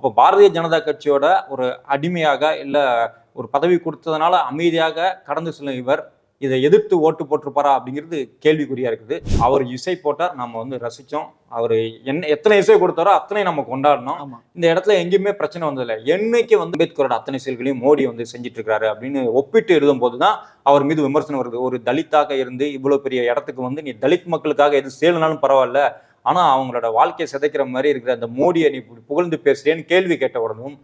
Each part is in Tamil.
அப்போ பாரதிய ஜனதா கட்சியோட ஒரு அடிமையாக இல்லை ஒரு பதவி கொடுத்ததுனால அமைதியாக கடந்து செல்லும் இவர் இதை எதிர்த்து ஓட்டு போட்டிருப்பாரா அப்படிங்கிறது கேள்விக்குறியா இருக்குது. அவர் இசை போட்டார் நம்ம வந்து ரசிச்சோம். அவர் என்ன எத்தனை இசை கொடுத்தாரோ அத்தனை நம்ம கொண்டாடினோம். ஆமா. இந்த இடத்துல எங்கேயுமே பிரச்சனை வந்ததில்லை. என்னைக்கு வந்து அம்பேத்கரோட அத்தனை செயல்களையும் மோடி வந்து செஞ்சுட்டு இருக்காரு அப்படின்னு ஒப்பிட்டு எழுதும் போதுதான் அவர் மீது விமர்சனம் வருது. ஒரு தலித்தாக இருந்து இவ்வளவு பெரிய இடத்துக்கு வந்து நீ தலித் மக்களுக்காக எது செய்யலனாலும் பரவாயில்ல ஆனா அவங்களோட வாழ்க்கையை சிதைக்கிற மாதிரி இருக்கிற அந்த மோடியை நீ புகழ்ந்து பேசுறேன்னு கேள்வி கேட்ட உடனும்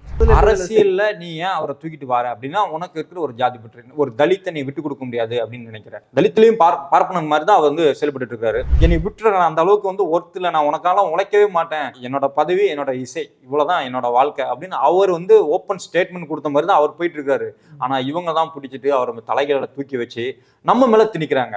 அரசியல்ல நீ ஏன் அவரை தூக்கிட்டு வர அப்படின்னா உனக்கு இருக்கிற ஒரு ஜாதி பற்று ஒரு தலித்தை நீ விட்டு கொடுக்க முடியாது அப்படின்னு நினைக்கிறேன். தலித்துலயும் பார் பார்ப்பனன் மாதிரி தான் அவர் வந்து செயல்பட்டு இருக்காரு. என்னை விட்டுற நான் அந்த அளவுக்கு வந்து ஒருத்துல நான் உனக்கால உழைக்கவே மாட்டேன். என்னோட பதவி என்னோட இசை இவ்வளவுதான் என்னோட வாழ்க்கை அப்படின்னு அவர் வந்து ஓப்பன் ஸ்டேட்மெண்ட் கொடுத்த மாதிரி தான் அவர் போயிட்டு இருக்காரு. ஆனா இவங்க தான் பிடிச்சிட்டு அவர் தலைகளை தூக்கி வச்சு நம்ம மேல திணிக்கிறாங்க.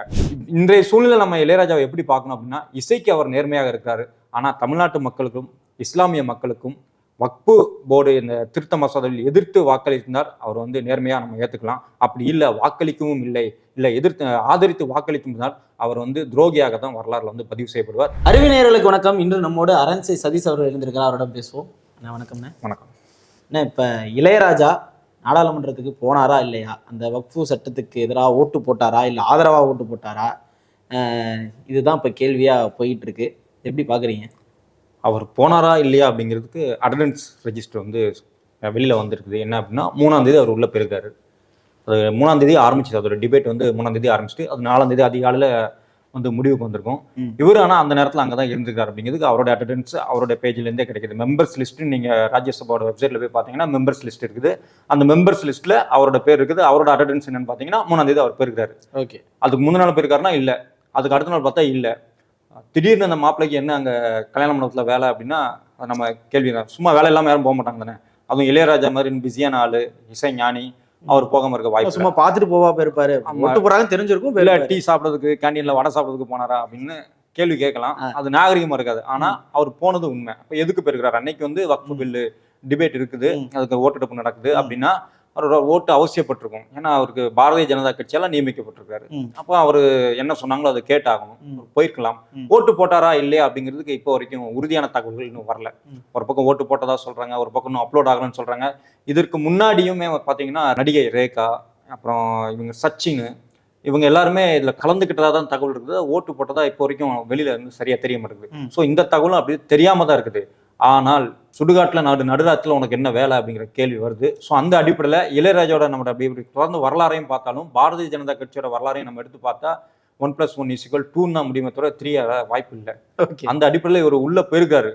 இன்றைய சூழ்நிலை நம்ம இளையராஜாவை எப்படி பார்க்கணும் அப்படின்னா இசைக்கு அவர் நேர்மையாக இருக்காரு. ஆனா தமிழ்நாட்டு மக்களுக்கும் இஸ்லாமிய மக்களுக்கும் வக்பு போர்டு இந்த திருத்த மசோதாவில் எதிர்த்து வாக்களித்தார் அவர் வந்து நேர்மையா நம்ம ஏத்துக்கலாம். அப்படி இல்லை வாக்களிக்கவும் இல்லை. இல்லை எதிர்த்து ஆதரித்து வாக்களித்திருந்தால் அவர் வந்து துரோகியாக தான் வரலாறுல வந்து பதிவு செய்யப்படுவார். அறிவிநேயர்களுக்கு வணக்கம். இன்று நம்மோடு அரண்சை சதீஷ் அவர்கள் இருந்திருக்கிறார் அவரிடம் பேசுவோம். அண்ணா வணக்கம்ண்ணே வணக்கம். அண்ணா இப்போ இளையராஜா நாடாளுமன்றத்துக்கு போனாரா இல்லையா? அந்த வக்ஃபு சட்டத்துக்கு எதிராக ஓட்டு போட்டாரா? இல்லை ஆதரவாக ஓட்டு போட்டாரா? இதுதான் இப்போ கேள்வியாக போயிட்டு இருக்கு. எப்படி பார்க்குறீங்க அவர் போனாரா இல்லையா அப்படிங்கிறதுக்கு அட்டண்டன்ஸ் ரெஜிஸ்டர் வந்து வெளியில வந்திருக்குது. என்ன அப்படின்னா மூணாம் தேதி அவர் உள்ள போயிருக்காரு. அது மூணாம் தேதி ஆரம்பிச்சது. அதோட டிபேட் வந்து மூணாம் தேதி ஆரம்பிச்சுட்டு அது நாலாம் தேதி அதிகாலையில வந்து முடிவுக்கு வந்திருக்கும். இவர் ஆனா அந்த நேரத்துல அங்கதான் தான் இருந்திருக்காரு அப்படிங்கிறதுக்கு அவரோட அட்டண்டன்ஸ் அவரோட பேஜ்ல இருந்தே கிடைக்குது. மெம்பர்ஸ் லிஸ்ட் நீங்க ராஜ்யசபாவோட வெப்சைட்ல போய் பாத்தீங்கன்னா மெம்பர்ஸ் லிஸ்ட் இருக்குது. அந்த மெம்பர்ஸ் லிஸ்ட்ல அவரோட பேர் இருக்குது. அவரோட அட்டண்டன்ஸ் என்னன்னு பாத்தீங்கன்னா மூணாம் தேதி அவர் போயிருக்காரு. ஓகே. அதுக்கு முந்தின நாள் போயிருக்காருன்னா இல்லை. அதுக்கு அடுத்த நாள் பார்த்தா இல்லை. திடீர்னு அந்த மாப்பிள்ளைக்கு என்ன அங்கே கல்யாண மண்டபத்தில் வேலை அப்படின்னா நம்ம கேள்வி சும்மா வேலை இல்லாமல் யாரும் போக மாட்டாங்க தானே? அதுவும் இளையராஜா மாதிரி பிஸியான ஆளு இசை ஞானி அவர் போகாம இருக்க வாய்ப்பு சும்மா பார்த்துட்டு போவா போயிருப்பாரு. ஆமா. ஓட்டு போறாங்கன்னு தெரிஞ்சிருக்கும் போயிருப்பாரு. டீ சாப்பிட்றதுக்கு கேண்டீன்ல வடை சாப்பிட்றதுக்கு போனாரா அப்படின்னு கேள்வி கேட்கலாம். அது நாகரிகமா இருக்காது. ஆனா அவர் போனது உண்மை. அப்ப எதுக்கு போயிருக்கிறாரு? அன்னைக்கு வந்து வக்ஃபு பில்லு டிபேட் இருக்குது. அதுக்கு ஓட்டெடுப்பு நடக்குது. அப்படின்னா அவரோட ஓட்டு அவசியப்பட்டிருக்கும் ஏன்னா அவருக்கு பாரதிய ஜனதா கட்சியால நியமிக்கப்பட்டிருக்காரு. அப்போ அவர் என்ன சொன்னாங்களோ அதை கேட்டாகணும். போயிருக்கலாம். ஓட்டு போட்டாரா இல்லையா அப்படிங்கிறதுக்கு இப்போ வரைக்கும் உறுதியான தகவல்கள் இன்னும் வரல. ஒரு பக்கம் ஓட்டு போட்டதா சொல்றாங்க ஒரு பக்கம் இன்னும் அப்லோட் ஆகலன்னு சொல்றாங்க இதற்கு முன்னாடியுமே பாத்தீங்கன்னா நடிகை ரேகா அப்புறம் இவங்க சச்சின் இவங்க எல்லாருமே இதுல கலந்துக்கிட்டதா தான் தகவல் இருக்குது ஓட்டு போட்டதா இப்போ வரைக்கும் வெளியில இருந்து சரியா தெரிய மாட்டேங்குது. ஸோ இந்த தகவலும் அப்படி தெரியாம தான் இருக்குது ஆனால் சுடுகாட்டுல நாடு நடுராத்துல உனக்கு என்ன வேலை அப்படிங்கிற கேள்வி வருது. ஸோ அந்த அடிப்படையில இளையராஜாவோட நம்ம அப்படி இப்படி தொடர்ந்து வரலாறையும் பார்த்தாலும் பாரதிய ஜனதா கட்சியோட வரலாறையும் நம்ம எடுத்து பார்த்தா ஒன் பிளஸ் ஒன் இசிக்கல் டூன்னு முடியுமே தவிர த்ரீ வாய்ப்பு இல்லை. அந்த அடிப்படையில் இவர் உள்ள போயிருக்காரு.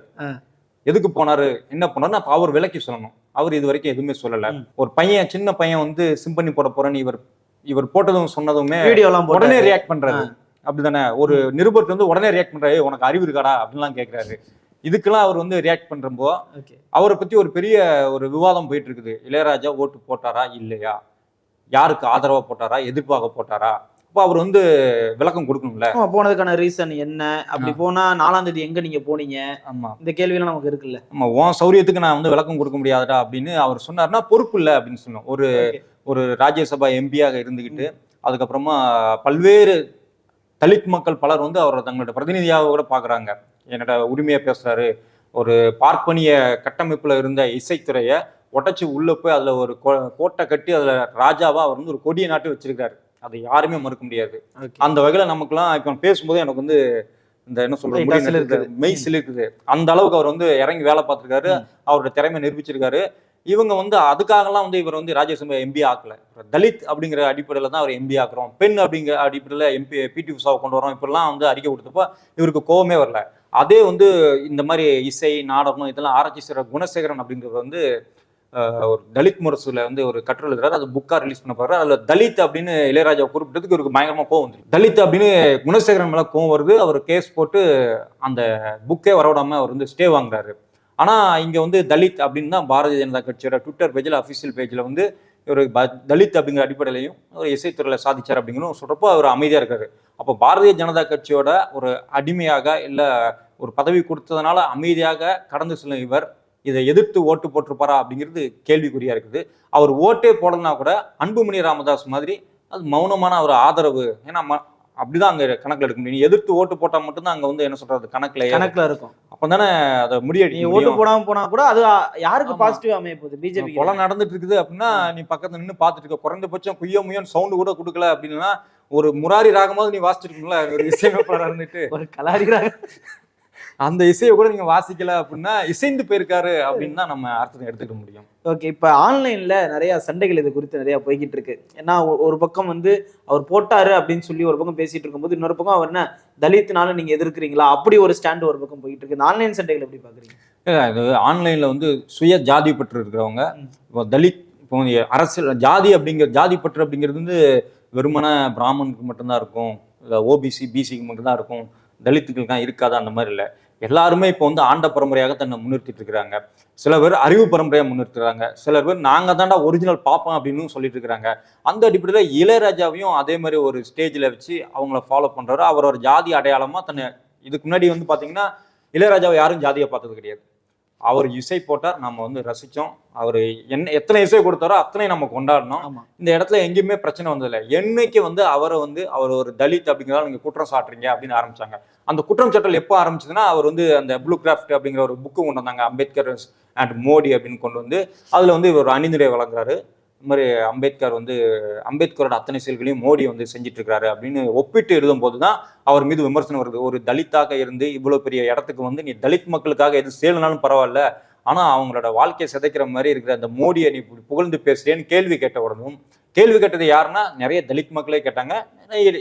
எதுக்கு போனாரு என்ன பண்ணாருன்னு அப்ப அவர் விலக்கி சொல்லணும். அவர் இது வரைக்கும் எதுவுமே சொல்லல. ஒரு பையன் சின்ன பையன் வந்து சிம்பனி போட போறேன்னு இவர் இவர் போட்டதும் சொன்னதுமே வீடியோலாம் உடனே ரியாக்ட் பண்றாரு. அப்படிதானே? ஒரு நிருபர் வந்து உடனே ரியாக்ட் பண்றாரு. "ஏய், உனக்கு அறிவு இருக்காடா? அப்படின்லாம் கேக்குறாரு. இதுக்கெல்லாம் அவர் வந்து ரியாக்ட் பண்றப்போ அவரை பத்தி ஒரு பெரிய ஒரு விவாதம் போயிட்டு இருக்குது இளையராஜா ஓட்டு போட்டாரா இல்லையா? யாருக்கு ஆதரவா போட்டாரா? எதிர்ப்பாக போட்டாரா? அப்போ அவர் வந்து விளக்கம் கொடுக்கணும்ல. போனதுக்கான ரீசன் என்ன? அப்படி போனா நாலாம் தேதி எங்க நீங்க போனீங்க? ஆமா. இந்த கேள்வியெல்லாம் நமக்கு இருக்குல்ல. ஆமா உன் சௌரியத்துக்கு நான் வந்து விளக்கம் கொடுக்க முடியாதுடா அப்படின்னு அவர் சொன்னார்னா பொறுப்பு இல்லை அப்படின்னு சொன்னோம். ஒரு. ஒரு ராஜ்யசபா எம்பியாக இருந்துகிட்டு அதுக்கப்புறமா பல்வேறு தலித் மக்கள் பலர் வந்து அவரை தங்களோட பிரதிநிதியாக கூட பார்க்குறாங்க. என்னோட உரிமையை பேசுறாரு? ஒரு பார்ப்பனிய கட்டமைப்புல இருந்த இசைத்துறையை உடைச்சு உள்ள போய் அதுல ஒரு கோட்டை கட்டி அதுல ராஜாவா அவர் வந்து ஒரு கொடியை நாட்டி வச்சிருக்காரு. அதை யாருமே மறுக்க முடியாது. அந்த வகையில நமக்குலாம் இப்போ பேசும்போது எனக்கு வந்து இந்த என்ன சொல்றது மெய் சிலிருக்குது. அந்த அளவுக்கு அவர் வந்து இறங்கி வேலை பார்த்திருக்காரு. அவரோட திறமை நிரூபிச்சிருக்காரு. இவங்க வந்து அதுக்காகலாம் வந்து இவர் வந்து ராஜ்யசபா எம்பி ஆக்கல. தலித் அப்படிங்கிற அடிப்படையில தான் அவர் எம்பி ஆக்குறோம். பெண் அப்படிங்கிற அடிப்படையில எம்பி பிடி உஷாவை கொண்டு வரோம் இப்படிலாம் வந்து அறிக்கை கொடுத்தப்போ இவருக்கு கோவமே வரல. அதே வந்து இந்த மாதிரி இசை நாடகம் இதெல்லாம் ஆராய்ச்சி செய்கிற குணசேகரன் அப்படிங்கிறது வந்து ஒரு தலித் முரசுல வந்து ஒரு கட்டுரை எழுதுறாரு. அது புக்கா ரிலீஸ் பண்ண போறாரு அதுல தலித் அப்படின்னு இளையராஜா குறிப்பிட்டதுக்கு இவருக்கு பயங்கரமா கோவம் வந்துருக்கு தலித் அப்படின்னு குணசேகரன் மேல கோவம் வருது. அவர் கேஸ் போட்டு அந்த புக்கே வரவிடாம அவர் வந்து ஸ்டே வாங்குறாரு. ஆனா இங்க வந்து தலித் அப்படின்னு தான் பாரதிய ஜனதா கட்சியோட ட்விட்டர் பேஜ்ல அபிஷியல் பேஜ்ல வந்து இவர் ப- தலித் அப்படிங்கிற அடிப்படையிலையும் ஒரு இசைத்துறையில் சாதிச்சார் அப்படிங்கிறதும் சொல்கிறப்போ அவர் அமைதியாக இருக்காரு. அப்போ பாரதிய ஜனதா கட்சியோட ஒரு அடிமையாக இல்லை ஒரு பதவி கொடுத்ததுனால அமைதியாக கடந்து செல்லும் இவர் இதை எதிர்த்து ஓட்டு போட்டிருப்பாரா அப்படிங்கிறது கேள்விக்குறியாக இருக்குது. அவர் ஓட்டே போடலன்னா கூட அன்புமணி ராமதாஸ் மாதிரி அது மௌனமான ஒரு ஆதரவு. ஏன்னா ம- அப்படிதான் அங்க கணக்குல எடுக்க முடியும். நீ எதிர்த்து ஓட்டு போட்டா மட்டும்தான் அங்க வந்து என்ன சொல்றது கணக்குல. கணக்குல இருக்கும். அப்பதானே அதை நீ முடியடிக்க ஓட்டு போடாம போனா கூட அது யாருக்கு. பாசிட்டிவ் அமைய போகுது? பிஜேபி கொலை நடந்துட்டு இருக்குது அப்படின்னா நீ பக்கத்துல நின்னு பாத்துட்டு இருக்க. குறைந்தபட்சம் குய்யோ முய்யோன்னு சவுண்ட் கூட கொடுக்கல அப்படின்னா ஒரு முராரி ராகமாவது நீ வாசிச்சிருக்கணும்ல. ஒரு இசையமைப்பாளர் இருந்துட்டு. ஒரு கலாரிகிறாங்க அந்த இசையை கூட நீங்க வாசிக்கல அப்படின்னா இசைந்து போயிருக்காரு அப்படின்னு தான் நம்ம அர்த்தத்தை எடுத்துக்க முடியும். ஓகே இப்போ ஆன்லைன்ல நிறைய சண்டைகள் இது குறித்து நிறைய போய்கிட்டு இருக்கு. ஏன்னா ஒரு பக்கம் வந்து அவர் போட்டாரு அப்படின்னு சொல்லி ஒரு பக்கம் பேசிட்டு இருக்கும்போது இன்னொரு பக்கம் அவர் என்ன தலித்னால நீங்க எதிர்க்கிறீங்களா? அப்படி ஒரு ஸ்டாண்ட் ஒரு பக்கம் போயிட்டு இருக்கு. இந்த ஆன்லைன் சண்டைகள் எப்படி பாக்குறீங்க? இல்ல, இது ஆன்லைன்ல வந்து சுய ஜாதி பற்று இருக்கிறவங்க. இப்போ தலித் இப்போ அரசியல் ஜாதி அப்படிங்கிற ஜாதி பற்று அப்படிங்கிறது வந்து வெறுமன பிராமணுக்கு மட்டும்தான் இருக்கும். இல்லை ஓபிசி பிசிக்கு மட்டும்தான் இருக்கும். தலித்துக்களுக்கு இருக்காது? அந்த மாதிரி இல்லை. எல்லாருமே இப்போ வந்து ஆண்ட பரம்பரையாக தன்னை முன்னிறுத்திட்டு இருக்கிறாங்க. சில பேர் அறிவு பரம்பரையாக முன்னிறுத்துறாங்க. சில பேர் நாங்கள் தாண்டா ஒரிஜினல் பார்ப்போம் அப்படின்னு சொல்லிட்டு இருக்கிறாங்க. அந்த அடிப்படையில் இளையராஜாவையும் அதே மாதிரி ஒரு ஸ்டேஜில் வச்சு அவங்கள ஃபாலோ பண்ணுறாரு அவர் ஒரு ஜாதி அடையாளமாக தன்னை இதுக்கு முன்னாடி வந்து பார்த்தீங்கன்னா இளையராஜாவை யாரும் ஜாதியை பார்த்தது கிடையாது. அவர் இசை போட்டார் நம்ம வந்து ரசிச்சோம். அவர் என்ன எத்தனை இசை கொடுத்தாரோ அத்தனை நம்ம கொண்டாடினோம். இந்த இடத்துல எங்கேயுமே பிரச்சனை வந்ததில்லை. என்னைக்கு வந்து அவரை வந்து அவர் ஒரு தலித் அப்படிங்கிறதால நீங்க குற்றம் சாட்டுறீங்க அப்படின்னு ஆரம்பிச்சாங்க. அந்த குற்றம் சாட்டல் எப்போ ஆரம்பிச்சதுன்னா அவர் வந்து அந்த ப்ளூ கிராஃப்ட் அப்படிங்கிற ஒரு புக்கு கொண்டு வந்தாங்க அம்பேத்கர் அண்ட் மோடி அப்படின்னு கொண்டு வந்து அதுல வந்து இவர் அணிந்துரை வழங்குறாரு. இந்த மாதிரி அம்பேத்கர் வந்து அம்பேத்கரோட அத்தனை செயல்களையும் மோடி வந்து செஞ்சுட்டு இருக்காரு அப்படின்னு ஒப்பிட்டு எழுதும் போது தான் அவர் மீது விமர்சனம் வருது. ஒரு தலித்தாக இருந்து இவ்வளோ பெரிய இடத்துக்கு வந்து நீ தலித் மக்களுக்காக எது சேலனாலும் பரவாயில்ல ஆனால் அவங்களோட வாழ்க்கையை சிதைக்கிற மாதிரி இருக்கிற அந்த மோடியை நீ புகழ்ந்து பேசுறேன்னு கேள்வி கேட்ட உடனும் கேள்வி கேட்டது யாருன்னா நிறைய தலித் மக்களே கேட்டாங்க.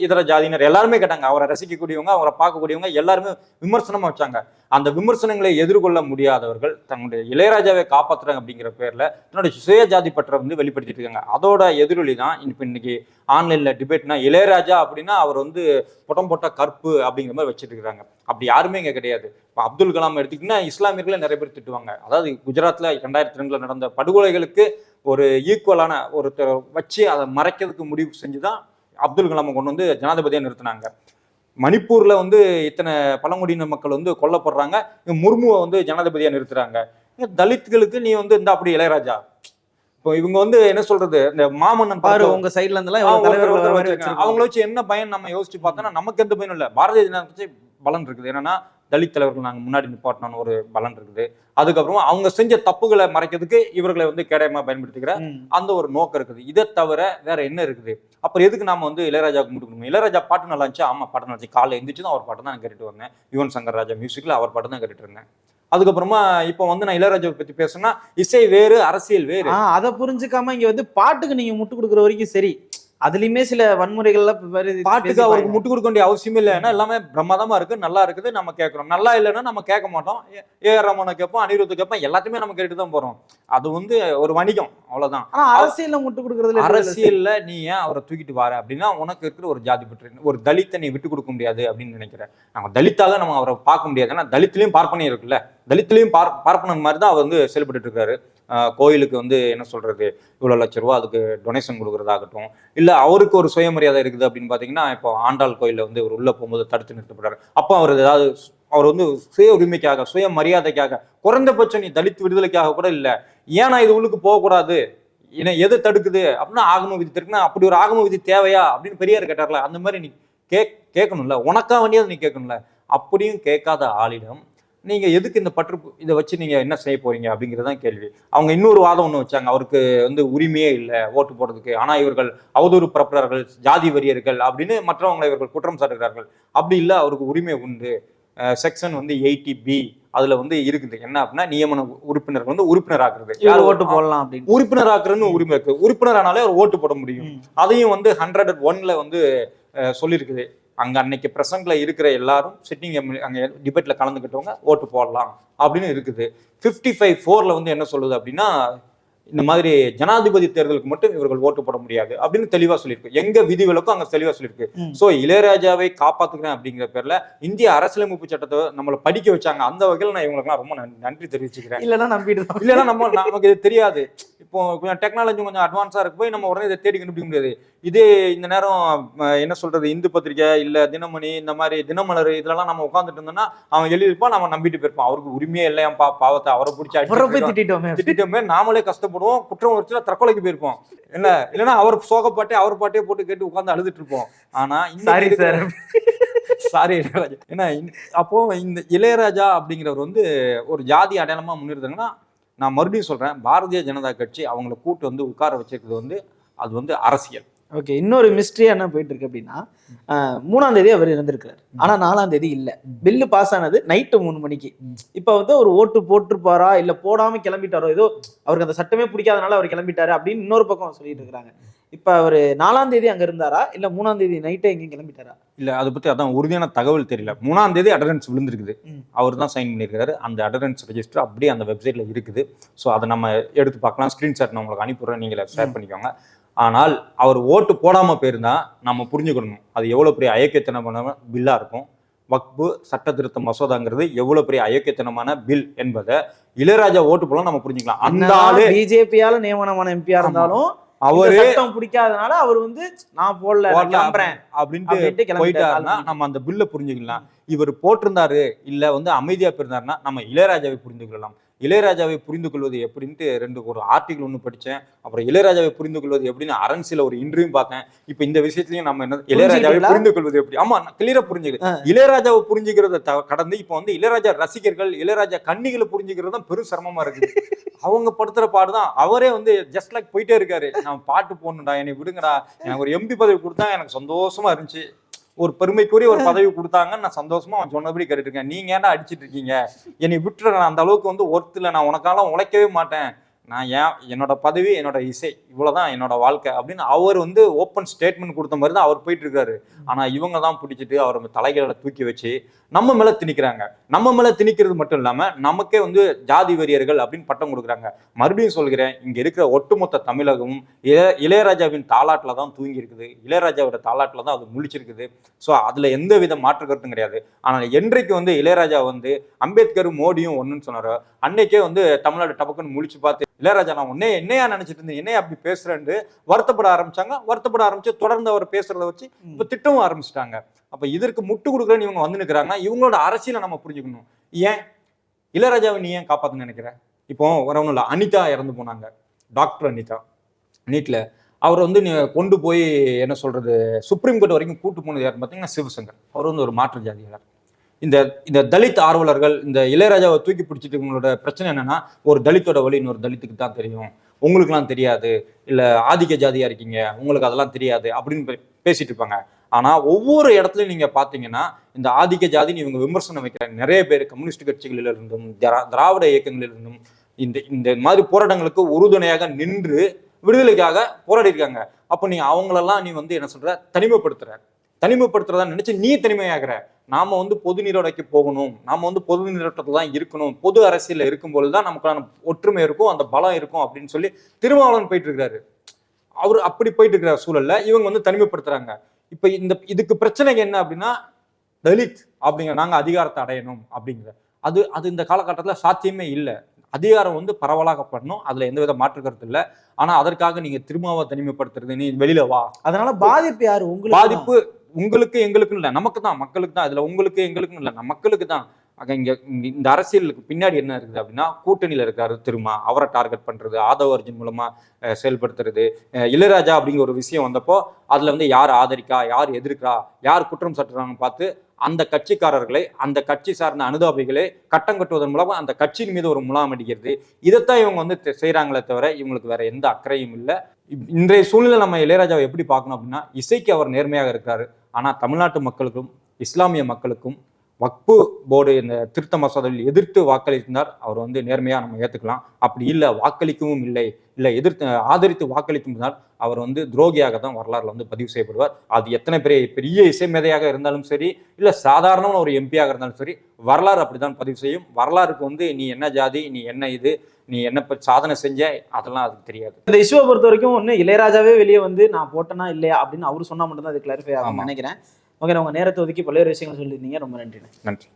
இதர ஜாதியினர் எல்லாருமே கேட்டாங்க. அவரை ரசிக்கக்கூடியவங்க அவரை பார்க்கக்கூடியவங்க எல்லாருமே விமர்சனமா வச்சாங்க. அந்த விமர்சனங்களை எதிர்கொள்ள முடியாதவர்கள் தன்னுடைய இளையராஜாவை காப்பாற்றுறாங்க அப்படிங்கிற பேர்ல தன்னுடைய சுய ஜாதி பற்றை வந்து வெளிப்படுத்திட்டு இருக்காங்க. அதோட எதிரொலி தான் இப்போ இன்னைக்கு ஆன்லைன்ல டிபேட்னா இளையராஜா அப்படின்னா அவர் வந்து புடம் போட்ட கற்பு அப்படிங்கிற மாதிரி வச்சுட்டு இருக்கிறாங்க அப்படி யாருமே இங்க கிடையாது. இப்போ அப்துல் கலாம் எடுத்துக்கிட்டீங்கன்னா இஸ்லாமியர்களே நிறைய பேர் திட்டுவாங்க. அதாவது குஜராத்ல ரெண்டாயிரத்தி ரெண்டுல நடந்த படுகொலைகளுக்கு ஒரு ஈக்குவலான ஒருத்தர் வச்சு அதை மறைக்கிறதுக்கு முடிவு செஞ்சு தான் அப்துல் கலாமை கொண்டு வந்து ஜனாதிபதியாக நிறுத்தினாங்க. மணிப்பூர்ல வந்து இத்தனை பழங்குடியின மக்கள் வந்து கொல்லப்படுறாங்க. முர்முவை வந்து ஜனாதிபதியா நிறுத்துறாங்க. தலித்களுக்கு நீ வந்து இந்த அப்படி இளையராஜா. இப்போ இவங்க வந்து என்ன சொல்றது? இந்த மாமன்னன் பாரு உங்க சைடுல இருந்தெல்லாம். அவங்கள வச்சு என்ன பயன் நம்ம யோசிச்சு பார்த்தோம்னா நமக்கு எந்த பயனும் இல்லை. பாரதிய ஜனதா பலன் இருக்குது. என்னன்னா தலித் தலைவர்கள் நாங்க முன்னாடி நிப்பாட்டணும்னு ஒரு பலன் இருக்குது. அதுக்கப்புறமா அவங்க செஞ்ச தப்புகளை மறைக்கிறதுக்கு இவர்களை வந்து கேடயமா பயன்படுத்திக்கிற. அந்த ஒரு நோக்கம் இருக்குது. இதை தவிர வேற என்ன இருக்குது? அப்புறம் எதுக்கு நாம வந்து இளையராஜாவுக்கு முட்டுக்கணும் இளையராஜா பாட்டு நல்லா இருந்துச்சு. ஆமா பாட்டு நல்லா இருந்துச்சு. காலைல எந்திரிச்சு தான் அவர் பாட்டு தான் நான் கேட்டுட்டு வந்தேன். யுவன் சங்கர் ராஜா மியூசிக்ல அவர் பாட்டு தான் கேட்டுட்டு இருந்தேன். அதுக்கப்புறமா இப்போ வந்து நான் இளையராஜாவை பத்தி பேசுனா இசை வேறு அரசியல் வேறு. அத புரிஞ்சுக்காம இங்க வந்து பாட்டுக்கு நீங்க முட்டு கொடுக்குற வரைக்கும் சரி. அதுலயுமே சில வன்முறைகள்லாம் பாட்டுக்கு அவருக்கு. முட்டு கொடுக்க வேண்டிய அவசியமே இல்லை. ஏன்னா எல்லாமே பிரமாதமா இருக்கு நல்லா இருக்குது நம்ம கேட்கறோம். நல்லா இல்லைன்னா நம்ம கேட்க மாட்டோம். ஏ- ஆர் ரமனை கேட்போம் அனிருத் கேட்போம் எல்லாத்தையுமே நம்ம கேட்டு தான் போறோம். அது வந்து ஒரு வணிகம் அவ்வளவுதான். ஆனா அரசியல்ல முட்டு செய்யுது? அரசியல்ல நீ ஏன் அவரை தூக்கிட்டு வர? அப்படின்னா உனக்கு இருக்கிற ஒரு ஜாதி பற்று ஒரு தலித்தை நீ விட்டு கொடுக்க முடியாது அப்படின்னு நினைக்கிறேன். நம்ம தலித்தால நம்ம அவரை பார்க்க முடியாது. ஏன்னா தலித்துலயும் பார்ப்பனை இருக்குல்ல. தலித்துலயும் பார் பார்ப்பனன் மாதிரி தான் அவர் வந்து செயல்பட்டு இருக்காரு. கோயிலுக்கு வந்து என்ன சொல்றது இவ்வளோ லட்ச ரூபா அதுக்கு டொனேஷன் கொடுக்குறதாகட்டும் இல்லை அவருக்கு ஒரு சுயமரியாதை இருக்குது அப்படின்னு பார்த்தீங்கன்னா இப்போ ஆண்டாள் கோயிலில் வந்து இவர் உள்ளே போகும்போது தடுத்து நிறுத்தப்படுறாரு. அப்போ அவர் ஏதாவது அவர் வந்து சுய உரிமைக்காக சுய மரியாதைக்காக குறைந்தபட்சம் நீ தலித் விடுதலைக்காக கூட இல்லை ஏன்னா இது உள்ளுக்கு போகக்கூடாது என்ன எது தடுக்குது அப்படின்னா ஆகம விதி இருக்குன்னா அப்படி ஒரு ஆகம விதி தேவையா அப்படின்னு பெரியார் கேட்டார்ல அந்த மாதிரி நீ கேக் கேட்கணும்ல உனக்கா வேண்டியது நீ கேட்கணும்ல அப்படியும் கேட்காத ஆளிடம் நீங்க எதுக்கு இந்த பற்று இதை வச்சு நீங்க என்ன செய்ய போறீங்க அப்படிங்கறதுதான் கேள்வி. அவங்க இன்னொரு வாதம் ஒண்ணு வச்சாங்க. அவருக்கு வந்து உரிமையே இல்லை ஓட்டு போடுறதுக்கு. ஆனா இவர்கள் அவதூறு பரப்புறார்கள் ஜாதி வெறியர்கள் அப்படின்னு மற்றவங்களை இவர்கள் குற்றம் சாட்டுகிறார்கள். அப்படி இல்லை அவருக்கு உரிமை உண்டு. செக்ஷன் வந்து எயிட்டி பி அதுல வந்து இருக்குது. என்ன அப்படின்னா நியமன உறுப்பினர்கள் வந்து உறுப்பினர் ஆக்குறது. யார்? ஓட்டு போடலாம் அப்படின்னு. உறுப்பினர் ஆக்குறதுன்னு உரிமை இருக்கு. உறுப்பினர் ஆனாலே அவர் ஓட்டு போட முடியும். அதையும் வந்து ஹண்ட்ரட் ஒன்ல வந்து சொல்லியிருக்குது அங்க அன்னைக்கு பிரசன்ட்ல இருக்கிற எல்லாரும் சிட்டிங் அங்க டிபேட்ல கலந்துக்கிட்டவங்க ஓட்டு போடலாம் அப்படின்னு இருக்குது. 55 ஃபைவ் ஃபோர்ல வந்து என்ன சொல்லுது அப்படின்னா இந்த மாதிரி ஜனாதிபதி தேர்தலுக்கு மட்டும் இவர்கள் ஓட்டு போட முடியாது அப்படின்னு தெளிவா சொல்லியிருக்கு. எங்க விதி விலக்கும் அங்க தெளிவா சொல்லியிருக்கு. சோ இளையராஜாவை காப்பாத்துக்கிறேன் அப்படிங்கிற பேர்ல இந்திய அரசியலமைப்பு சட்டத்தை நம்மளை படிக்க வச்சாங்க. அந்த வகையில் நான் இவங்களுக்குலாம் ரொம்ப நன்- நன்றி தெரிவிச்சுக்கிறேன். இல்லன்னா நம்பிட்டு தான். இல்லைன்னா நம்ம நமக்கு இது தெரியாது. இப்போ கொஞ்சம் டெக்னாலஜி கொஞ்சம் அட்வான்ஸா இருக்கு. போய் நம்ம உடனே இதை தேடி கண்டுபிடிக்க முடியாது. இதே இந்த நேரம் என்ன சொல்றது இந்து பத்திரிக்கை இல்ல தினமணி இந்த மாதிரி தினமலர் இதுலலாம் நம்ம உட்காந்துட்டு இருந்தோம்னா அவன் எழுதியிருப்பான் நம்ம நம்பிட்டு போயிருப்பான் அவருக்கு உரிமையே இல்லையாப்பா பாவத்தை அவரை பிடிச்சி திட்டமே நாமளே கஷ்டப்படுவோம் குற்றம் உணர்ச்சியில தற்கொலைக்கு போயிருப்போம். இல்ல இல்லைன்னா அவர் சோகப்பாட்டே அவர் பாட்டே போட்டு கேட்டு உட்கார்ந்து அழுதுட்டு இருப்போம். ஆனா சாரி சார் சாரி இளையராஜா ஏன்னா அப்போ இந்த இளையராஜா அப்படிங்கிறவர் வந்து ஒரு ஜாதி அடையாளமா முன்னிறுத்தாங்கன்னா நான் மறுபடியும் சொல்றேன் பாரதிய ஜனதா கட்சி அவங்கள கூட்டு வந்து உட்கார வச்சிருக்கிறது வந்து அது வந்து அரசியல். ஓகே இன்னொரு மிஸ்ட்ரியா என்ன போயிட்டு இருக்கு அப்படின்னா மூணாம் தேதி அவர் இருந்திருக்காரு ஆனா நாலாம் தேதி இல்ல. பில்லு பாஸ் ஆனது நைட்டு மூணு மணிக்கு. இப்ப வந்து ஒரு ஓட்டு போட்டிருப்பாரா இல்ல போடாம கிளம்பிட்டாரோ ஏதோ அவருக்கு அந்த சட்டமே பிடிக்காதனால அவர் கிளம்பிட்டாரு அப்படின்னு இன்னொரு பக்கம் சொல்லிட்டு இருக்காங்க இப்ப அவரு நாலாம் தேதி அங்க இருந்தாரா இல்ல மூணாம் தேதி நைட்டே எங்கேயும் கிளம்பிட்டாரா? இல்ல அதை பத்தி அதான் உறுதியான தகவல் தெரியல. மூணாம் தேதி அட்டரன்ஸ் விழுந்திருக்குது. அவர் தான் சைன் பண்ணியிருக்காரு. அந்த அட்டரன்ஸ் ரெஜிஸ்டர் அப்படியே அந்த வெப்சைட்ல இருக்குது. ஸோ அதை நம்ம எடுத்து பார்க்கலாம். ஸ்கிரீன்ஷாட் நான் உங்களுக்கு அனுப்பிடுறேன் நீங்களே ஷேர் பண்ணிக்கோங்க. ஆனால் அவர் ஓட்டு போடாம போயிருந்தா நம்ம புரிஞ்சுக்கணும். அது எவ்வளவு பெரிய அயக்கத்தனமான பில்லா இருக்கும். வக்பு சட்ட திருத்த மசோதாங்கிறது எவ்வளவு பெரிய அயக்கத்தனமான பில் என்பதை இளையராஜா ஓட்டு போல நம்ம புரிஞ்சுக்கலாம். அந்த ஆளு பிஜேபியால நியமனமான எம்பியா இருந்தாலும் அவரு பிடிக்காதனால அவர் வந்து நான் போடல அப்படின்ட்டு போயிட்டாருன்னா நம்ம அந்த பில்லை புரிஞ்சுக்கலாம். இவர் போட்டிருந்தாரு இல்ல வந்து அமைதியா போயிருந்தாருன்னா நம்ம இளையராஜாவை புரிந்து கொள்ளலாம் இளையராஜாவை புரிந்து கொள்வது எப்படின்ட்டு ரெண்டு ஒரு ஆர்டிகல் ஒன்று படிச்சேன். அப்புறம் இளையராஜாவை புரிந்து கொள்வது எப்படின்னு அரண்சில ஒரு இன்டர்வியூ பார்த்தேன். இப்போ இந்த விஷயத்துலயும் நம்ம என்ன இளையராஜாவை? புரிந்து கொள்வது எப்படி? ஆமா கிளியரா புரிஞ்சுக்கிது ஆ. இளையராஜாவை புரிஞ்சுக்கிறத கடந்து இப்போ வந்து இளையராஜா ரசிகர்கள் இளையராஜா கன்னிகளை புரிஞ்சுக்கிறது தான் பெரும் சிரமமா இருக்குது. அவங்க படுத்துற பாடுதான். அவரே வந்து ஜஸ்ட் லைக் போயிட்டே இருக்காரு. நான் பாட்டு போடணும்டா என்னை விடுங்கடா. எனக்கு ஒரு எம்பி பதவி கொடுத்தா எனக்கு சந்தோஷமா இருந்துச்சு. ஒரு பெருமைக்குரிய ஒரு பதவி கொடுத்தாங்கன்னு நான் சந்தோஷமா அவன் சொன்னபடி கேட்டுட்டு இருக்கேன். நீங்க ஏன்டா அடிச்சிட்டு இருக்கீங்க? என்னை விட்டுற நான் அந்த அளவுக்கு வந்து ஒருத்துல நான் உனக்கால உழைக்கவே மாட்டேன். நான் ஏன் என்னோட பதவி என்னோட இசை இவ்வளவுதான் என்னோட வாழ்க்கை அப்படின்னு அவர் வந்து ஓப்பன் ஸ்டேட்மெண்ட் கொடுத்த மாதிரி தான் அவர் போயிட்டு இருக்காரு ஆனா இவங்க தான் பிடிச்சிட்டு அவர் தலைகளை தூக்கி வச்சு நம்ம மேல திணிக்கிறாங்க. நம்ம மேல திணிக்கிறது மட்டும் இல்லாமல் நமக்கே வந்து ஜாதி வெறியர்கள் அப்படின்னு பட்டம் கொடுக்குறாங்க. மறுபடியும் சொல்கிறேன் இங்கே இருக்கிற ஒட்டுமொத்த தமிழகமும் இளைய- இளையராஜாவின் தாலாட்டில் தான் தூங்கி இருக்குது. இளையராஜாவோட தாலாட்டில் தான் அது முழிச்சிருக்குது. ஸோ அதில் எந்த வித மாற்று கருத்தும் கிடையாது. ஆனால் என்றைக்கு வந்து இளையராஜா வந்து அம்பேத்கரும் மோடியும் ஒன்றுன்னு சொன்னாரோ அன்னைக்கே வந்து தமிழ்நாடு டபக்குன்னு முழிச்சு பார்த்து இளையராஜா நான் உன்னே என்னையா நினைச்சிட்டு இருந்தேன்? என்னையா அப்படி பேசுறேன்னு வருத்தப்பட ஆரம்பிச்சாங்க. வருத்தப்பட ஆரம்பிச்சு தொடர்ந்து அவர் பேசுறத வச்சு இப்போ திட்டவும் ஆரம்பிச்சிட்டாங்க. அப்ப இதற்கு முட்டு கொடுக்குறேன்னு இவங்க வந்து நிற்கிறாங்கன்னா இவங்களோட அரசியலை நம்ம புரிஞ்சுக்கணும். ஏன்? இளையராஜாவை நீ ஏன் காப்பாத்துன்னு நினைக்கிற? இப்போ ஒன்றும் இல்லை அனிதா இறந்து போனாங்க. டாக்டர் அனிதா. நீட்ல அவர் வந்து நீ கொண்டு போய் என்ன சொல்றது சுப்ரீம் கோர்ட் வரைக்கும் கூட்டு போனது யார்? பார்த்தீங்கன்னா சிவசங்கர். அவர் வந்து ஒரு மாற்று ஜாதியாளர். இந்த இந்த தலித் ஆர்வலர்கள் இந்த இளையராஜாவை தூக்கி பிடிச்சிட்டு உங்களோட பிரச்சனை என்னன்னா ஒரு தலித்தோட வழி இன்னொரு தலித்துக்கு தான் தெரியும். உங்களுக்குலாம் தெரியாது. இல்லை ஆதிக்க ஜாதியா இருக்கீங்க. உங்களுக்கு அதெல்லாம் தெரியாது. அப்படின்னு பே- பேசிட்டு இருப்பாங்க. ஆனா ஒவ்வொரு இடத்துலையும் நீங்க பாத்தீங்கன்னா இந்த ஆதிக்க ஜாதின்னு இவங்க விமர்சனம் வைக்கிறாங்க நிறைய பேர் கம்யூனிஸ்ட் கட்சிகளில் இருந்தும் திரா- திராவிட இயக்கங்களில் இருந்தும் இந்த இந்த மாதிரி போராட்டங்களுக்கு உறுதுணையாக நின்று விடுதலைக்காக போராடி இருக்காங்க அப்போ நீ அவங்களெல்லாம் நீ வந்து என்ன சொல்ற? தனிமைப்படுத்துற. தனிமைப்படுத்துறதா நினைச்சு நீ தனிமையாகிற. நாம வந்து பொது நீரோடைக்கு போகணும். நாம வந்து பொது நீரோட்டத்தில் தான் இருக்கணும். பொது அரசியல்ல இருக்கும்பொழுது தான் நமக்கான ஒற்றுமை இருக்கும் அந்த பலம் இருக்கும் அப்படின்னு சொல்லி திருமாவளவன் போயிட்டு இருக்காரு அவர் அப்படி போயிட்டு இருக்கிற சூழல்ல. இவங்க வந்து தனிமைப்படுத்துறாங்க. இப்ப இந்த இதுக்கு பிரச்சனை என்ன அப்படின்னா தலித் அப்படிங்கிற நாங்க அதிகாரத்தை அடையணும் அப்படிங்கிற. அது அது இந்த காலகட்டத்துல சாத்தியமே இல்லை. அதிகாரம் வந்து பரவலாக்கப்படணும் அதுல எந்த வித மாற்று கருத்து இல்லை. ஆனா அதற்காக நீங்க திருமாவை தனிமைப்படுத்துறது நீ வெளியில வா. அதனால பாதிப்பு யாரு? உங்களுக்கு பாதிப்பு உங்களுக்கு எங்களுக்கும் இல்லை நமக்கு தான் மக்களுக்கு தான் இதுல உங்களுக்கு எங்களுக்கும் இல்லை மக்களுக்கு தான் இங்கே இங்க இந்த அரசியலுக்கு பின்னாடி என்ன இருக்குது அப்படின்னா கூட்டணியில இருக்காரு திருமா. அவரை டார்கெட் பண்றது ஆதவ அர்ஜுன் மூலமா செயல்படுத்துறது. இளையராஜா அப்படிங்கிற ஒரு விஷயம் வந்தப்போ அதுல வந்து யார் ஆதரிக்கா யார் எதிர்க்கிறா யார் குற்றம் சாட்டுறாங்கன்னு பார்த்து அந்த கட்சிக்காரர்களை அந்த கட்சி சார்ந்த அனுதாபிகளை கட்டம் கட்டுவதன் மூலமாக அந்த கட்சியின் மீது ஒரு முலாம் அடிக்கிறது. இதைத்தான் இவங்க வந்து செய்கிறாங்களே தவிர இவங்களுக்கு வேற எந்த அக்கறையும் இல்லை. இன்றைய சூழ்நிலை நம்ம இளையராஜாவை எப்படி பார்க்கணும் அப்படின்னா இசைக்கு அவர் நேர்மையாக இருக்கிறார். ஆனா தமிழ்நாட்டு மக்களுக்கும் இஸ்லாமிய மக்களுக்கும் வக்பு போர்டு இந்த திருத்த மசோதாவில் எதிர்த்து வாக்களித்திருந்தார். அவர் வந்து நேர்மையா நம்ம ஏத்துக்கலாம். அப்படி இல்லை வாக்களிக்கவும் இல்லை. இல்லை எதிர்த்து ஆதரித்து வாக்களித்திருந்தால் அவர் வந்து துரோகியாக தான் வரலாறுல வந்து பதிவு செய்யப்படுவார். அது எத்தனை பெரிய பெரிய இசை மேதையாக இருந்தாலும் சரி இல்ல சாதாரணமான ஒரு எம்பியாக இருந்தாலும் சரி வரலாறு அப்படிதான் பதிவு செய்யும். வரலாறுக்கு வந்து நீ என்ன ஜாதி நீ என்ன இது நீ என்ன சாதனை செஞ்ச அதெல்லாம் அதுக்கு தெரியாது. இந்த இஷ்யூவை பொறுத்த வரைக்கும் ஒண்ணு இளையராஜாவே வெளியே வந்து நான் போட்டேனா இல்லையா? அப்படின்னு அவரு சொன்னா மட்டும் தான் அது கிளாரிஃபை ஆகும். நினைக்கிறேன். ஓகே உங்க நேரத்தை ஒதுக்கி பல்வேறு விஷயங்கள் சொல்லியிருந்தீங்க. ரொம்ப நன்றி நன்றி.